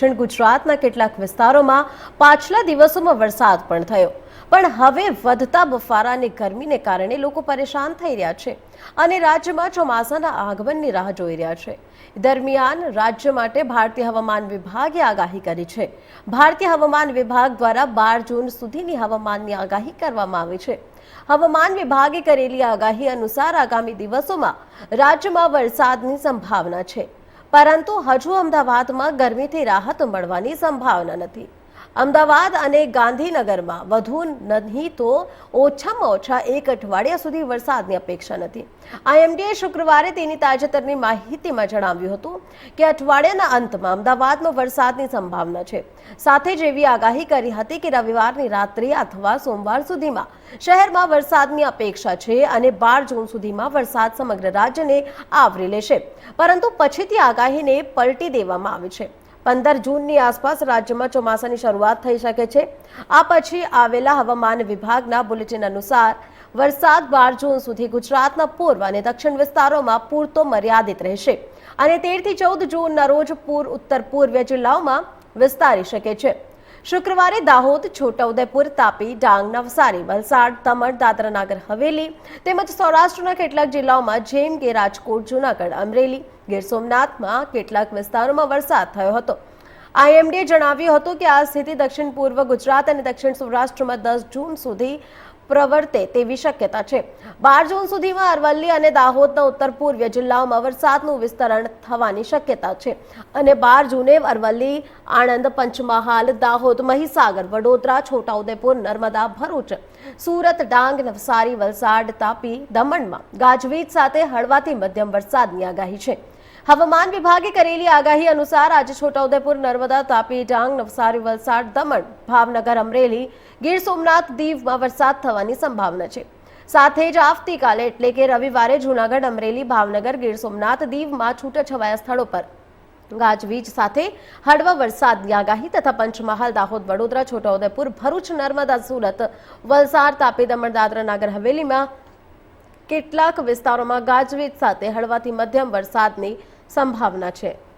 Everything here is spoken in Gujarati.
દક્ષિણ ગુજરાતના કેટલાક વિસ્તારોમાં પાછલા દિવસોમાં વરસાદ પણ થયો. પણ હવે વધતા બફારા અને ગરમીને કારણે લોકો પરેશાન થઈ રહ્યા છે અને રાજ્યમાં ચોમાસાના આગમનની રાહ જોઈ રહ્યા છે. દરમિયાન રાજ્ય માટે ભારતીય હવામાન વિભાગે આગાહી કરી છે. ભારતીય હવામાન વિભાગ દ્વારા બાર જૂન સુધીની હવામાનની આગાહી કરવામાં આવી છે. હવામાન વિભાગે કરેલી આગાહી અનુસાર આગામી દિવસોમાં રાજ્યમાં વરસાદની સંભાવના છે. પરંતુ હજુ અમદાવાદમાં ગરમીથી રાહત મળવાની સંભાવના નથી. અમદાવાદ અને ગાંધીનગરમાં વધુ નહીં તો ઓછામાં ઓછા એક અઠવાડિયા સુધી વરસાદની અપેક્ષા નથી. આઈએમડીએ શુક્રવારે તેની તાજેતરની માહિતીમાં જણાવ્યું હતું કે અઠવાડિયાના અંતમાં અમદાવાદમાં વરસાદની સંભાવના છે. સાથે જ એવી આગાહી કરી હતી કે રવિવારની રાત્રે અથવા સોમવાર સુધીમાં શહેરમાં વરસાદની અપેક્ષા છે અને બાર જૂન સુધીમાં વરસાદ સમગ્ર રાજ્યને આવરી લેશે. પરંતુ પછીથી આગાહીને પલટી દેવામાં આવી છે. પંદર જૂનની આસપાસ રાજ્યમાં ચોમાસાની શરૂઆત થઈ શકે છે. આ પછી આવેલા હવામાન વિભાગના બુલેટિન અનુસાર વરસાદ બાર જૂન સુધી ગુજરાતના પૂર્વ અને દક્ષિણ વિસ્તારોમાં પૂરતો મર્યાદિત રહેશે અને તેરથી ચૌદ જૂનના રોજ પૂર ઉત્તર પૂર્વીય જિલ્લાઓમાં વિસ્તારી શકે છે. શુક્રવારે દાહોદ, છોટાઉદેપુર, તાપી, ડાંગ, નવસારી, વલસાડ દમણ દાદરાનગર, હવેલી તેમજ સૌરાષ્ટ્રના કેટલાક જિલ્લાઓમાં જેમ કે રાજકોટ, જૂનાગઢ, અમરેલી, ગીર સોમનાથમાં કેટલાક વિસ્તારોમાં વરસાદ થયો હતો. આઈએમડીએ જણાવ્યું હતું કે આ સ્થિતિ દક્ષિણ પૂર્વ ગુજરાત અને દક્ષિણ સૌરાષ્ટ્રમાં દસ જૂન સુધી પ્રવર્તે તેવી શક્યતા છે. બાર જૂન સુધીમાં અરવલ્લી અને દાહોદના ઉત્તર પૂર્વીય જિલ્લાઓમાં વરસાદનું વિસ્તરણ થવાની શક્યતા છે અને બાર જૂને અરવલ્લી, આણંદ, પંચમહાલ, દાહોદ, મહીસાગર, વડોદરા, છોટાઉદેપુર, નર્મદા, ભરૂચ, સુરત, ડાંગ, નવસારી, વલસાડ, તાપી, દમણમાં ગાજવીજ સાથે હળવાથી મધ્યમ વરસાદની આગાહી છે. હવામાન વિભાગે કરેલી આગાહી અનુસાર આજે છોટાઉદેપુર, નર્મદા, તાપી, ડાંગ, નવસારી, વલસાડ, દમણ, ભાવનગર, અમરેલી, ગીર સોમનાથ, દીવમાં વરસાદ થવાની સંભાવના છે. સાથે જ આવતીકાલે એટલે કે રવિવારે જૂનાગઢ, અમરેલી, ભાવનગર, ગીર સોમનાથ, દીવમાં છૂટાછવાયા સ્થળો પર ગાજવીજ સાથે હળવા વરસાદની આગાહી તથા પંચમહાલ, દાહોદ, વડોદરા, છોટાઉદેપુર, ભરૂચ, નર્મદા, સુરત, વલસાડ, તાપી, દમણ, દાદરા નાગર, હવેલીમાં કેટલાક વિસ્તારોમાં ગાજવીજ સાથે હળવાથી મધ્યમ વરસાદની સંભાવના છે.